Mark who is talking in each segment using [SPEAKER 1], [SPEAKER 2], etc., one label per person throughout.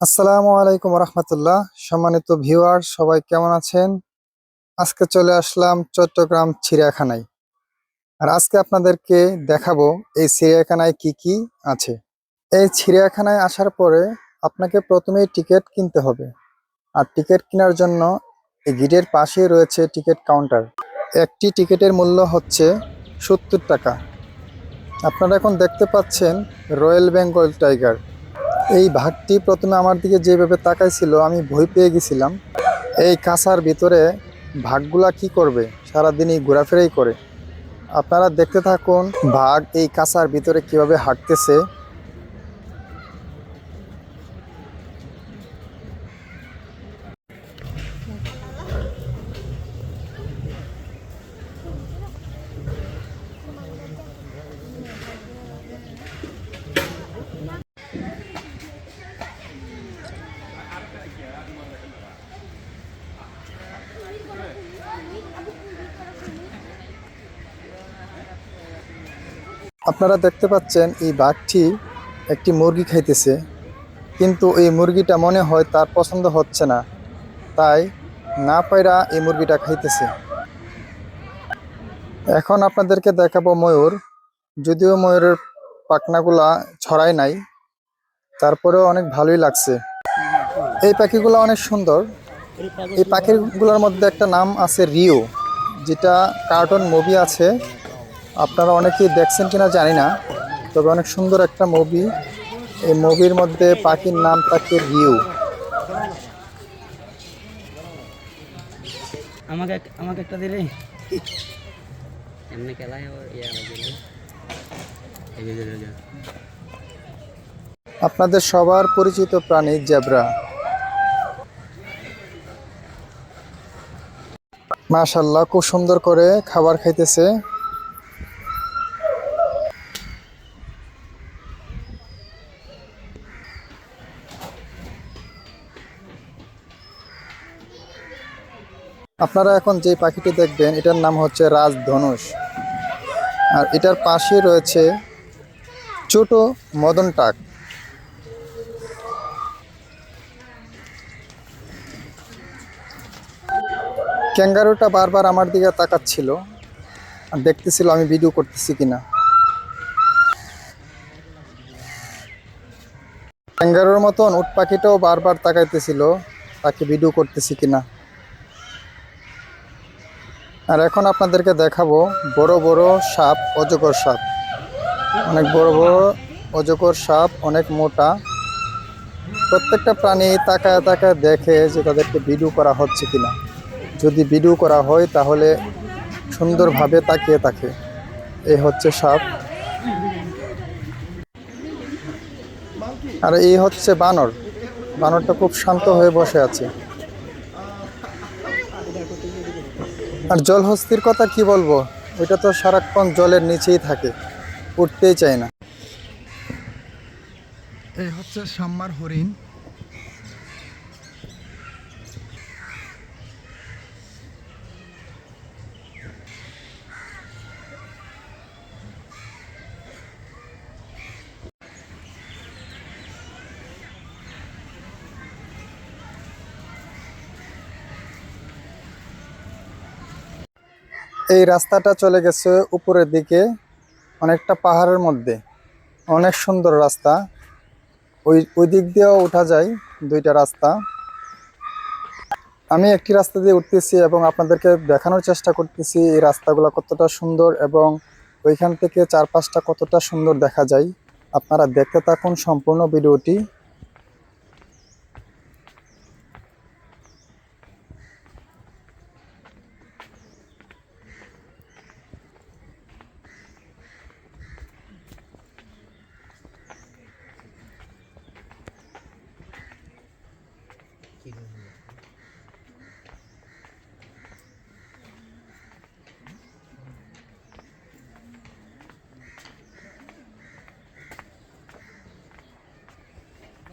[SPEAKER 1] আসসালামু আলাইকুম রহমতুল্লাহ। সম্মানিত ভিউয়ার, সবাই কেমন আছেন? আজকে চলে আসলাম চট্টগ্রাম চিড়িয়াখানায়। আর আজকে আপনাদেরকে দেখাবো এই চিড়িয়াখানায় কি কি আছে। এই চিড়িয়াখানায় আসার পরে আপনাকে প্রথমেই টিকিট কিনতে হবে। আর টিকিট কেনার জন্য এই গেটের পাশেই রয়েছে টিকিট কাউন্টার। একটি টিকিটের মূল্য হচ্ছে সত্তর টাকা। আপনারা এখন দেখতে পাচ্ছেন রয়্যাল বেঙ্গল টাইগার। এই ভাগটি প্রথমে আমার দিকে যেভাবে তাকাইছিল, আমি ভয় পেয়ে গেছিলাম। এই কাঁচার ভিতরে ভাগগুলা কি করবে? সারাদিনই ঘোরাফেরাই করে। আপনারা দেখতে থাকুন ভাগ এই কাঁচার ভিতরে কীভাবে হাঁটতেছে। আপনারা দেখতে পাচ্ছেন এই বাঘটি একটি মুরগি খাইতেছে, কিন্তু এই মুরগিটা মনে হয় তার পছন্দ হচ্ছে না। তাই না পায়রা এই মুরগিটা খাইতেছে। এখন আপনাদেরকে দেখাবো ময়ূর। যদিও ময়ূরের পাখনাগুলা ছড়ায় নাই, তারপরেও অনেক ভালোই লাগছে। এই পাখিগুলো অনেক সুন্দর। এই পাখিগুলোর মধ্যে একটা নাম আছে রিও, যেটা কার্টুন মুভি আছে। আপনারা অনেকেই দেখছেন কিনা জানি না তবে অনেক সুন্দর একটা মুভি এই মুভির মধ্যে পাখির নাম থাকে রিউ।
[SPEAKER 2] আমাকে আমাকে একটা দিলে? এমনি খেলায়
[SPEAKER 1] আপনাদের সবার পরিচিত প্রাণী জেব্রা। মাশাল্লাহ খুব সুন্দর করে খাবার খাইতেছে। আপনারা এখন যে পাখিটি দেখবেন, এটার নাম হচ্ছে রাজধনুষ আর এটার পাশে রয়েছে ছোট মদন টাক। ক্যাঙ্গারুটা বারবার আমার দিকে তাকাচ্ছিল। আর দেখতেছিল আমি ভিডিও করতেছি কিনা। ক্যাঙ্গারুর মতন উট পাখিটাও বারবার তাকাইতেছিল, তাকে ভিডিও করতেছি কিনা। আর এখন আপনাদেরকে দেখাবো বড় বড় সাপ, অজগর সাপ। অনেক বড় বড় অজগর সাপ, অনেক মোটা। প্রত্যেকটা প্রাণী তাকায় তাকায় দেখে যে তাদেরকে ভিডিও করা হচ্ছে কিনা। যদি ভিডিও করা হয়, তাহলে সুন্দরভাবে তাকিয়ে থাকে। এই হচ্ছে সাপ। আর এই হচ্ছে বানর। বানরটা খুব শান্ত হয়ে বসে আছে। আর জলহস্তির কথা কি বলব? ওইটা তো সারাক্ষণ জলের নিচেই থাকে, উঠতেই চায় না। এই হচ্ছে সাম্মার হরিণ। এই রাস্তাটা চলে গেছে উপরের দিকে, অনেকটা পাহাড়ের মধ্যে। অনেক সুন্দর রাস্তা। ওই ওই দিক দিয়েও উঠা যায় দুইটা রাস্তা। আমি একটি রাস্তা দিয়ে উঠতেছি এবং আপনাদেরকে দেখানোর চেষ্টা করতেছি এই রাস্তাগুলো কতটা সুন্দর এবং ওইখান থেকে চারপাশটা কতটা সুন্দর দেখা যায়। আপনারা দেখতে থাকুন সম্পূর্ণ ভিডিওটি।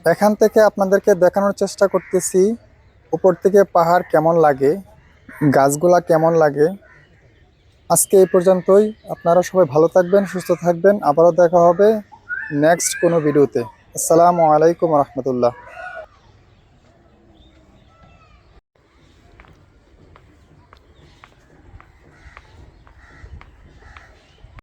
[SPEAKER 1] এখান থেকে আপনাদেরকে দেখানোর চেষ্টা করতেছি, উপর থেকে পাহাড় কেমন লাগে, গাছগুলা কেমন লাগে। আজকে এই পর্যন্তই, আপনারা সবাই ভালো থাকবেন, সুস্থ থাকবেন, আবারও দেখা হবে নেক্সট কোনো ভিডিওতে আসসালামু আলাইকুম রহমতুল্লাহ।